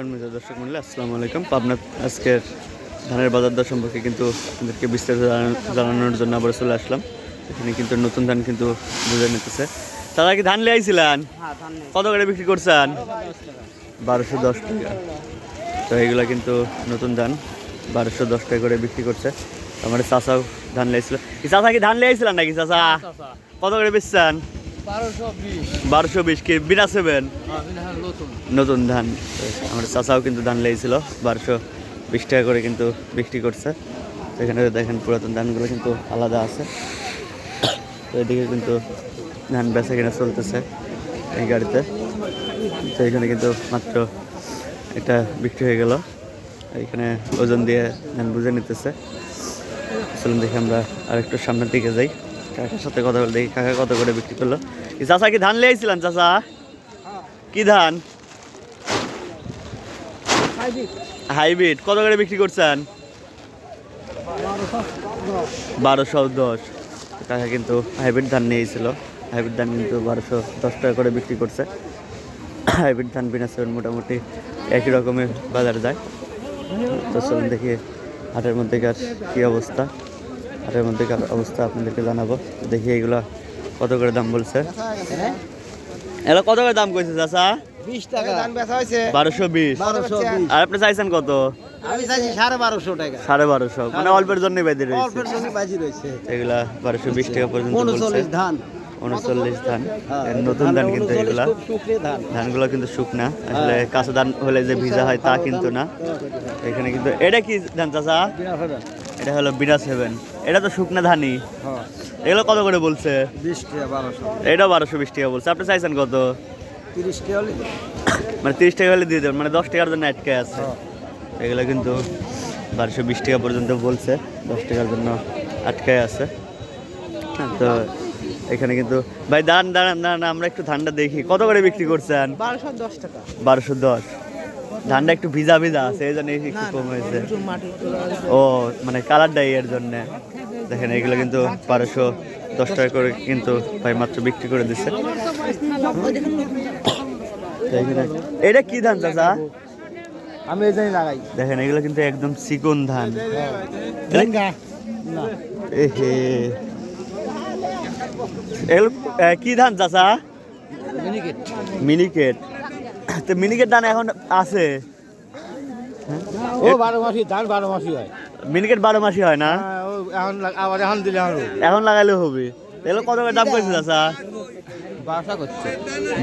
সম্মানিত দর্শক মূল্য আসসালামু আলাইকুম। পাবনা আজকের ধানের বাজার দর সম্পর্কে কিন্তু আমাদেরকে বিস্তারিত জানানোর জন্য আবার চলে আসলাম। এখানে কিন্তু নতুন ধান কিন্তু বুঝে নিতেছে। তারা কি ধান লিয়ে আইছিলেন? কত করে বিক্রি করছেন? বারোশো দশ টাকা। তো এগুলো কিন্তু নতুন ধান বারোশো দশ টাকা করে বিক্রি করছে। আমার চাচাও ধান লিয়েছিল চাচা কি ধান লিয়ে আইছিলেন নাকি চাচা। কত করে বেচছেন? বারোশো বিশ। কি? বিনা সেভেন নতুন। নতুন ধান। আমার চাচাও কিন্তু ধান লেগেছিল বারোশো বিশ টাকা করে কিন্তু বিক্রি করছে। এখানে দেখেন পুরাতন ধানগুলো কিন্তু আলাদা আছে। তো এদিকে কিন্তু ধান বেচা কিনা চলতেছে এই গাড়িতে। তো এখানে কিন্তু মাত্র এটা বিক্রি হয়ে গেল। এখানে ওজন দিয়ে ধান বুঝে নিতেছে। চলুন দেখি আমরা আরেকটু সামনের দিকে যাই। কাকার সাথে কথা বলে দেখি কাকা কত করে বিক্রি করল? চাচা কি ধান লিয়েছিলেন চাচা? কি ধান? হাইব্রিড। কত করে বিক্রি করছেন? বারোশো দশ। কাকা কিন্তু হাইব্রিড ধান নিয়েছিল হাইব্রিড ধান কিন্তু বারোশো দশ টাকা করে বিক্রি করছে। হাইব্রিড ধান বিনা সেভেন মোটামুটি একই রকমের বাজারে যায়। তো চলুন দেখি হাটের মধ্যেকার কী অবস্থা। হাটের মধ্যেকার অবস্থা আপনাদেরকে জানাব? দেখি এগুলো কত করে দাম বলছে। এগুলো কত করে দাম কইছে চাচা? বিশ টাকা। ধান বেচা হয়েছে। বারোশো বিশ। আর আপনি চাইছেন কত? আমি সাড়ে বারোশো মানে অল্পের জন্য বাজি রয়েছে। এগুলা বারোশো বিশ টাকা পর্যন্ত ধান। উনচল্লিশ ধান। হ্যাঁ, নতুন ধান কিন্তু এগুলা। ধানগুলো কিন্তু শুকনা। আসলে কাঁচা ধান হলে যে ভিজা হয় তা কিন্তু না। এখানে কিন্তু এটা কি ধান ফেরা। এটা হলো বিনা সেভেন। এটা তো শুকনা ধানই হ্যাঁ, এগুলো কত করে বলছে? বিশ টাকা বারোশো। এটা বারোশো বিশ টাকা বলছে। আপনি চাইছেন কত? তিরিশ টাকা হলে মানে তিরিশ টাকা হলে দিয়ে দেবেন মানে দশ টাকার জন্য আটকে আছে। হ্যাঁ। এগুলো কিন্তু বারোশো বিশ টাকা পর্যন্ত বলছে। দশ টাকার জন্য আটকে আছে। হ্যাঁ, তো এখানে কিন্তু ভাই দাঁড়ান দাঁড়ান দাঁড়ান আমরা একটু ধানটা দেখি। কত করে বিক্রি করছেন? বারোশো দশ টাকা। বারোশো দশ। ধানটা একটু ভিজা ভিজা আছে এই জন্য একটু কম হয়েছে। ও মানে কালার ডাই এর জন্য। দেখেন এগুলো কিন্তু বারোশো দশ টাকা করে কিন্তু ভাই মাত্র বিক্রি করে দিচ্ছে এটা কি ধান চাচা? আমি এই জানি লাগাই। দেখেন এগুলো কিন্তু একদম চিকন ধান। না। এহে। এগুলো কি ধান চাচা? মিনিকেট। মিনিকেট। তো মিনিকেট ধান এখন আছে। ও বারো মাসি ধান বারো মাসি হয়। মিনিকেট বারো মাসি হয় না? হ্যাঁ, ও এখন আবার এখন দিলে এখন লাগাইলেও হবে। এগুলো কত করে দাম করেছে চাচা বাসা করছে।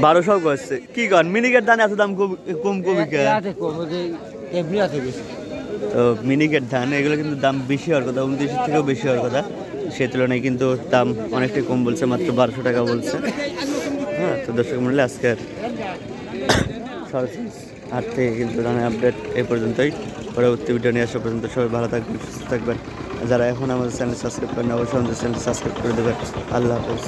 বারোশো করছে। কি কন মিনিকেট ধান এত দাম কম- কম কবি কম এমনি আছে বেশি। তো মিনিকেট ধান এগুলো কিন্তু দাম বেশি হওয়ার কথা উনত্রিশের থেকেও বেশি হওয়ার কথা। সে তুলনায় কিন্তু দাম অনেকটাই কম বলছে মাত্র বারোশো টাকা বলছে। হ্যাঁ তো দর্শক মূল্যে আজকের সর্বশেষ আর থেকে কিন্তু রানের আপডেট এই পর্যন্তই। পরবর্তী ভিডিও নিয়ে আসা পর্যন্ত সবাই ভালো থাকবেন, সুস্থ থাকবেন। যারা এখন আমাদের চ্যানেল সাবস্ক্রাইব করেন অবশ্যই আমাদের চ্যানেল সাবস্ক্রাইব করে দেবেন। আল্লাহ হাফেজ।